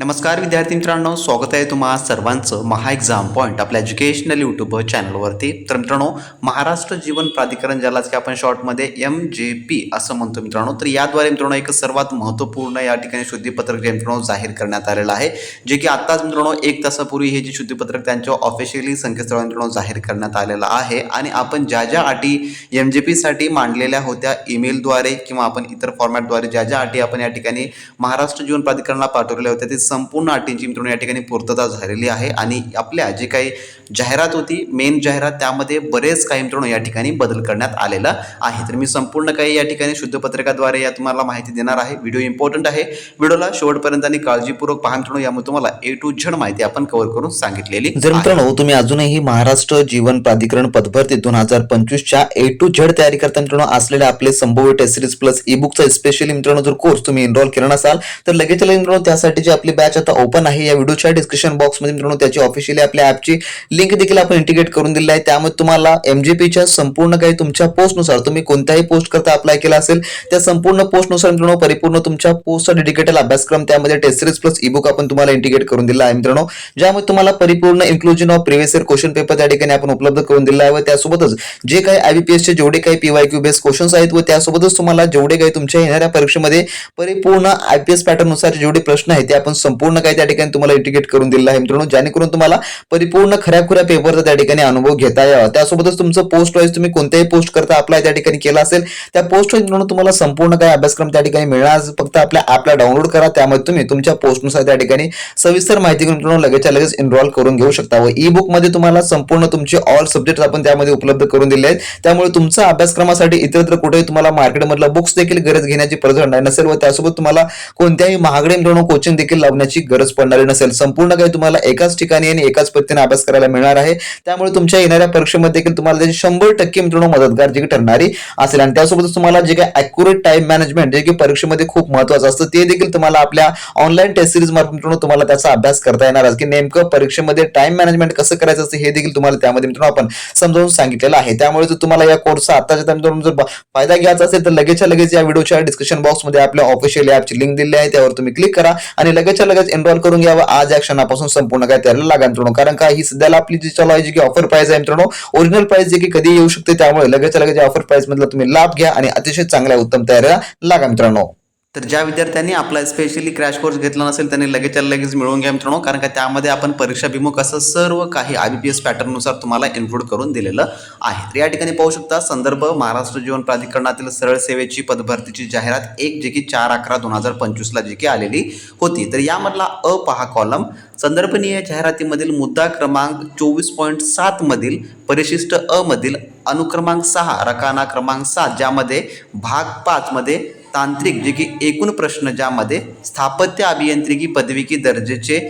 नमस्कार विद्यार्थी मित्रांनो स्वागत आहे तुम्हा सर्वांचं महा एक्झाम पॉईंट आपल्या एज्युकेशनल यूट्यूब चॅनलवरती तर मित्रांनो महाराष्ट्र जीवन प्राधिकरण ज्यालाच की आपण शॉर्टमध्ये एम जे पी असं म्हणतो मित्रांनो तर याद्वारे मित्रांनो एक सर्वात महत्त्वपूर्ण या ठिकाणी शुद्धीपत्रक जे मित्रांनो जाहीर करण्यात आलेलं आहे जे की आत्ताच मित्रांनो एक तासापूर्वी हे जे शुद्धीपत्रक त्यांच्या ऑफिशियली संकेतस्थळावर मित्रांनो जाहीर करण्यात आलेलं आहे. आणि आपण ज्या ज्या अटी एम जे पीसाठी मांडलेल्या होत्या ईमेलद्वारे किंवा आपण इतर फॉर्मॅटद्वारे ज्या ज्या अटी आपण या ठिकाणी महाराष्ट्र जीवन प्राधिकरणाला पाठवलेल्या होत्या ते संपूर्ण अटींची मित्रांनो या ठिकाणी पूर्तता झालेली आहे आणि आपल्या जे काही जाहिरात होती मेन जाहिरात त्यामध्ये बरेच काही मित्रांनो या ठिकाणी बदल करण्यात आलेला आहे. तर मी संपूर्ण काही या ठिकाणी शुद्ध पत्रकाद्वारे या तुम्हाला माहिती देणार आहे. व्हिडिओ इम्पॉर्टंट आहे. व्हिडिओला शेवटपर्यंत आणि काळजीपूर्वक पहा मित्रांनो यामुळे तुम्हाला ए टू झड माहिती आपण कव्हर करून सांगितलेली जर. मित्रांनो तुम्ही अजूनही महाराष्ट्र जीवन प्राधिकरण पदभरती दोन हजार पंचवीसच्या ए टू झेड तयारी करता मित्रांनो असलेल्या आपले संभव्य टेस्ट सिरीज प्लस ई बुकचा स्पेशली मित्रांनो जर कोर्स तुम्ही एनरोल केला नसाल तर लगेच मित्रांनो त्यासाठीची आपली बॅच आता ओपन आहे. या व्हिडिओच्या डिस्क्रिप्शन बॉक्समध्ये मित्रांनो त्याची ऑफिशियली आपल्या ऍपची लिंक देखील आपण इंटिग्रेट करून दिली आहे. त्यामुळे तुम्हाला एमजीपीच्या संपूर्ण काही तुमच्या पोस्टनुसार तुम्ही कोणत्याही पोस्ट करता अप्लाय केला असेल त्या संपूर्ण पोस्टनुसार मित्रांनो परिपूर्ण तुमच्या पोस्टचा डेडिकेटेड अभ्यासक्रम त्यामध्ये टेस्ट सिरीज प्लस ईबुक आपण तुम्हाला इंटिग्रेट करून दिला आहे मित्रांनो. ज्यामुळे तुम्हाला परिपूर्ण inclusion of previous year question paper त्या ठिकाणी आपण उपलब्ध करून दिला आहे व त्यासोबतच जे काही आयबीपीएसचे जेवढे काही पीवाय क्यू बेस क्वेश्चन्स आहेत व त्यासोबतच तुम्हाला जेवढे काही तुमच्या येणाऱ्या परीक्षेमध्ये परिपूर्ण आयपीएस पॅटर्ननुसार जेवढे प्रश्न आहेत ते आपण संपूर्ण काही त्या ठिकाणी तुम्हाला इंटिग्रेट करून दिलं आहे मित्रांनो जेणेकरून तुम्हाला परिपूर्ण खऱ्या खुऱ्या पेपरचा त्या ठिकाणी अनुभव घेता यावा. त्यासोबतच तुमचं पोस्ट वाईज तुम्ही कोणत्याही पोस्ट करता अप्लाय त्या ठिकाणी केला असेल त्या पोस्ट वाईज मित्रांनो तुम्हाला संपूर्ण काही अभ्यासक्रम त्या ठिकाणी मिळणार फक्त आपल्या ऍपला डाउनलोड करा त्यामध्ये तुम्ही तुमच्या पोस्टनुसार त्या ठिकाणी सविस्तर माहिती घेऊन मित्रांनो लगेचच्या लगेच एनरोल करून घेऊ शकता व ई बुकमध्ये तुम्हाला संपूर्ण तुमचे ऑल सब्जेक्ट आपण त्यामध्ये उपलब्ध करून दिले आहेत. त्यामुळे तुमचा अभ्यासक्रमासाठी इतरत्र कुठेही तुम्हाला मार्केटमधलं बुक्स देखील गरज घेण्याची पडझड नाही नसेल व त्यासोबत तुम्हाला कोणत्याही महागडे मित्रांनो कोचिंग देखील लावण्याची गरज पडणारी नसेल. संपूर्ण काही तुम्हाला एकाच ठिकाणी आणि एकाच पद्धतीने अभ्यास करायला मिळणार आहे. त्यामुळे तुमच्या येणाऱ्या परीक्षेमध्ये देखील तुम्हाला त्याची शंभर टक्के मित्रांनो मदतगार जी ठरणारी असेल. आणि त्यासोबतच तुम्हाला जे काही अॅक्युरेट टाइम मॅनेजमेंट जे की परीक्षेमध्ये खूप महत्वाचं असतं ते देखील तुम्हाला आपल्या ऑनलाईन टेस्ट सिरीज मार्फत मित्रांनो तुम्हाला त्याचा अभ्यास करता येणार. आहे की नेमकं परीक्षेमध्ये टाइम मॅनेजमेंट कसं करायचं असतं हे देखील तुम्हाला त्यामध्ये मित्रांनो आपण समजावून सांगितलेलं आहे. त्यामुळे जर तुम्हाला या कोर्सचा आताच्या जर फायदा घ्यायचा असेल तर लगेचच्या लगेच या व्हिडिओच्या डिस्क्रिप्शन बॉक्समध्ये आपल्या ऑफिशियल ॲपची लिंक दिली आहे. त्यावर तुम्ही क्लिक करा आणि लगेच लगेचच्या लगेच एनरोल करून घ्यावं. आज या क्षणापासून संपूर्ण काय त्याला लागा मित्रांनो कारण का ही सध्याला आपली जी चालू आहे जी की ऑफर प्राइस आहे मित्रांनो ओरिजिनल प्राइस जे की कधी येऊ शकते त्यामुळे लगेचच्या लगेच ऑफर प्राइस मधला तुम्ही लाभ घ्या आणि अतिशय चांगल्या उत्तम तयारीला लागा मित्रांनो. तर ज्या विद्यार्थ्यांनी आपला स्पेशली क्रॅश कोर्स घेतला नसेल त्यांनी लगेचच्या लगेच मिळवून घ्या मित्रांनो. कारण का त्यामध्ये आपण परीक्षाभिमुख असं सर्व काही आय बी पी एस पॅटर्ननुसार तुम्हाला इन्क्लूड करून दिलेलं आहे. तर या ठिकाणी पाहू शकता संदर्भ महाराष्ट्र जीवन प्राधिकरणातील सरळ सेवेची पदभरतीची जाहिरात एक जे की चार अकरा दोन हजार पंचवीसला जी की आलेली होती. तर यामधला अ पहा कॉलम संदर्भनीय जाहिरातीमधील मुद्दा क्रमांक चोवीस पॉईंट सातमधील परिशिष्ट अ मधील अनुक्रमांक सहा रकाना क्रमांक सात ज्यामध्ये भाग पाचमध्ये तांत्रिक जे की एकूण प्रश्न ज्यामध्ये स्थापत्य अभियांत्रिकी पदविकी दर्जेचे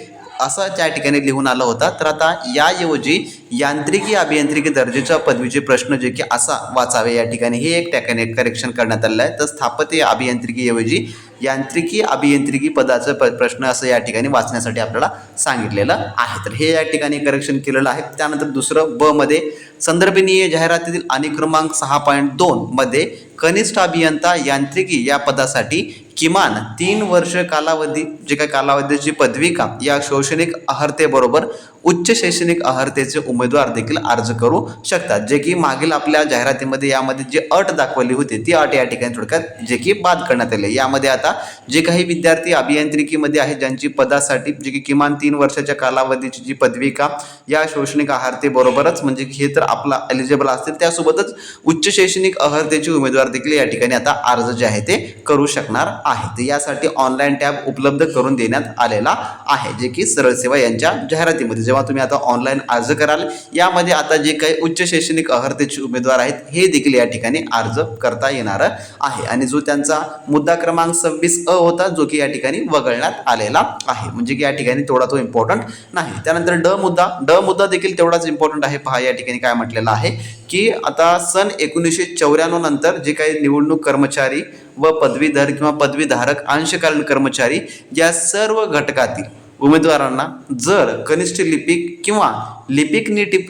असं त्या ठिकाणी लिहून आला होता. तर आता याऐवजी यांत्रिकी अभियांत्रिकी दर्जेच्या पदवीचे प्रश्न जे की असा वाचावे या ठिकाणी. हे एक ठिकाणी करेक्शन करण्यात आलेलं आहे. तर स्थापत्य अभियांत्रिकीऐवजी यांत्रिकी अभियांत्रिकी पदाचं प प्रश्न असं या ठिकाणी वाचण्यासाठी आपल्याला सांगितलेलं आहे. तर हे या ठिकाणी करेक्शन केलेलं आहे. त्यानंतर दुसरं ब मध्ये संदर्भनीय जाहिरातीतील आणि क्रमांक सहा पॉईंट दोनमध्ये कनिष्ठ अभियंता यांत्रिकी या पदासाठी किमान तीन वर्ष कालावधी जे काही कालावधीची पदविका या शैक्षणिक अर्हतेबरोबर उच्च शैक्षणिक अर्हतेचे उमेदवार देखील अर्ज करू शकतात. जे की मागील आपल्या जाहिरातीमध्ये यामध्ये जी अट दाखवली होती ती अट या ठिकाणी थोडक्यात जे की बाद करण्यात आली यामध्ये आता जे काही विद्यार्थी अभियांत्रिकीमध्ये आहेत ज्यांची पदासाठी जे की किमान तीन वर्षाच्या कालावधीची जी पदविका या शैक्षणिक अर्हतेबरोबरच म्हणजे हे तर आपला एलिजिबल असतील त्यासोबतच उच्च शैक्षणिक अर्हतेचे उमेदवार देखील या ठिकाणी आता अर्ज जे आहे ते करू शकणार आहे. यासाठी ऑनलाईन टॅब उपलब्ध करून देण्यात आलेला आहे जे की सरळ सेवा यांच्या जाहिरातीमध्ये जेव्हा तुम्ही आता ऑनलाईन अर्ज कराल यामध्ये आता जे काही उच्च शैक्षणिक अर्हतेचे उमेदवार आहेत हे देखील या ठिकाणी अर्ज करता येणार आहे. आणि जो त्यांचा मुद्दा क्रमांक सव्वीस अ होता जो की या ठिकाणी वगळण्यात आलेला आहे. म्हणजे की या ठिकाणी तेवढा तो इम्पॉर्टंट नाही. त्यानंतर ड मुद्दा. ड मुद्दा देखील तेवढाच इम्पॉर्टंट आहे. पहा या ठिकाणी काय म्हटलेलं आहे की आता सन एकोणीसशे चौऱ्याण्णव नंतर जे काही निवडणूक कर्मचारी व पदवीधर किंवा पदवीधारक अंशकालीन कर्मचारी या सर्व घटकातील उमेदवारांना जर कनिष्ठ लिपिक किंवा लिपिक निटिप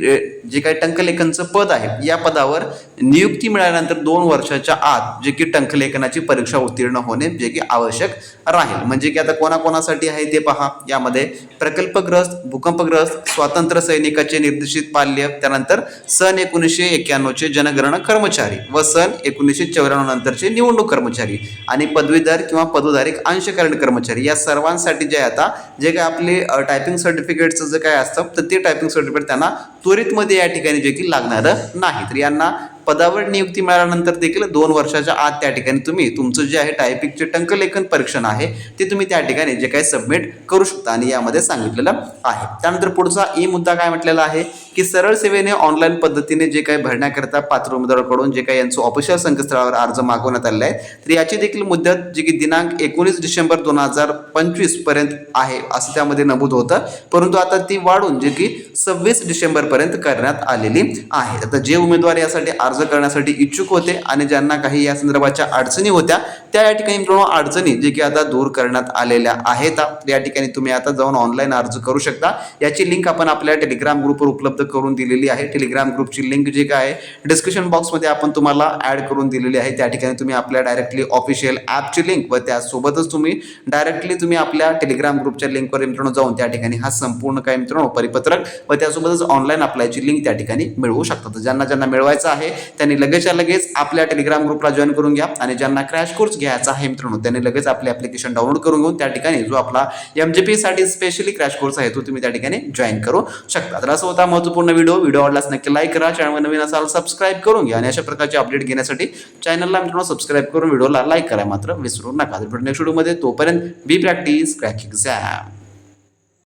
जे काही टंकलेखनचं पद आहे या पदावर नियुक्ती मिळाल्यानंतर दोन वर्षाच्या आत जे की टंकलेखनाची परीक्षा उत्तीर्ण होणे जे की आवश्यक राहील. म्हणजे की आता कोणाकोणासाठी आहे ते पहा. यामध्ये प्रकल्पग्रस्त भूकंपग्रस्त स्वातंत्र्य सैनिकाचे निर्देशित पाल्य त्यानंतर सन एकोणीसशे एक्क्याण्णवचे जनगणना कर्मचारी व सन एकोणीसशे चौऱ्याण्णव नंतरचे निवडणूक कर्मचारी आणि पदवीधर किंवा पदोधारिक अंशकालीन कर्मचारी. या सर्वांसाठी जे आता जे काय आपले टायपिंग सर्टिफिकेटचं जे काय असतं तर ते टायपिंग सर्टिफिकेट त्यांना त्वरितमध्ये या ठिकाणी देखील लागणारं नाही. तर यांना पदावर नियुक्ती मिळाल्यानंतर देखील दोन वर्षाच्या आत त्या ठिकाणी तुम्ही तुमचं जे आहे टायपिकचे टंकलेखन परीक्षण आहे ते तुम्ही त्या ठिकाणी जे काही सबमिट करू शकता आणि यामध्ये सांगितलेलं आहे. त्यानंतर पुढचा ई मुद्दा काय म्हटलेला आहे की सरळ सेवेने ऑनलाईन पद्धतीने जे काही भरण्याकरता पात्र उमेदवाराकडून जे काही यांचं ऑफिशियल संकेतस्थळावर अर्ज मागवण्यात आलेला आहे तर याची देखील मुदत जी की दिनांक एकोणीस डिसेंबर दोन हजार पंचवीसपर्यंत आहे असं त्यामध्ये नमूद होतं. परंतु आता ती वाढून जे की सव्वीस डिसेंबर पर्यंत करण्यात आलेली आहे. आता जे उमेदवार यासाठी अर्ज करण्यासाठी इच्छुक होते आणि ज्यांना काही या संदर्भाच्या अडचणी होत्या त्या या ठिकाणी मित्रांनो अडचणी जे की आता दूर करण्यात आलेल्या आहेत. या ठिकाणी तुम्ही आता जाऊन ऑनलाईन अर्ज करू शकता. याची लिंक आपण आपल्या टेलिग्राम ग्रुपवर उपलब्ध करून दिलेली आहे. टेलिग्राम ग्रुपची लिंक जी काय आहे डिस्क्रिप्शन बॉक्समध्ये आपण तुम्हाला ऍड करून दिलेली आहे. त्या ठिकाणी तुम्ही आपल्या डायरेक्टली ऑफिशियल ॲपची लिंक व त्यासोबतच तुम्ही डायरेक्टली तुम्ही आपल्या टेलिग्राम ग्रुपच्या लिंकवर मित्रांनो जाऊन त्या ठिकाणी हा संपूर्ण काय मित्रांनो परिपत्रक व त्यासोबतच ऑनलाईन अप्लायची लिंक त्या ठिकाणी मिळवू शकता. तर ज्यांना ज्यांना मिळवायचं आहे त्यांनी लगेचच्या लगेच आपल्या टेलिग्राम ग्रुपला जॉईन करून घ्या आणि ज्यांना क्रॅश कोर्स घ्यायचा आहे मित्रांनो त्यांनी लगेच आपले ॲप्लिकेशन डाउनलोड करून घेऊन त्या ठिकाणी जो आपला एम जे साठी स्पेशली क्रॅश कोर्स आहे तो तुम्ही त्या ठिकाणी जॉईन करू शकता. तर असं होता महत्त्वपूर्ण व्हिडिओ व्हिडिओ आवडलास नक्की लाईक करा चॅनलवर नवीन असाल सबस्क्राईब करून घ्या आणि अशा प्रकारचे अपडेट घेण्यासाठी चॅनलला मित्रांनो सबस्क्राईब करून व्हिडिओला लाईक करा. मात्र विसरू नका. तर नेक्स्ट व्हिडिओमध्ये तोपर्यंत बी प्रॅक्टिस क्रॅक एक्झॅम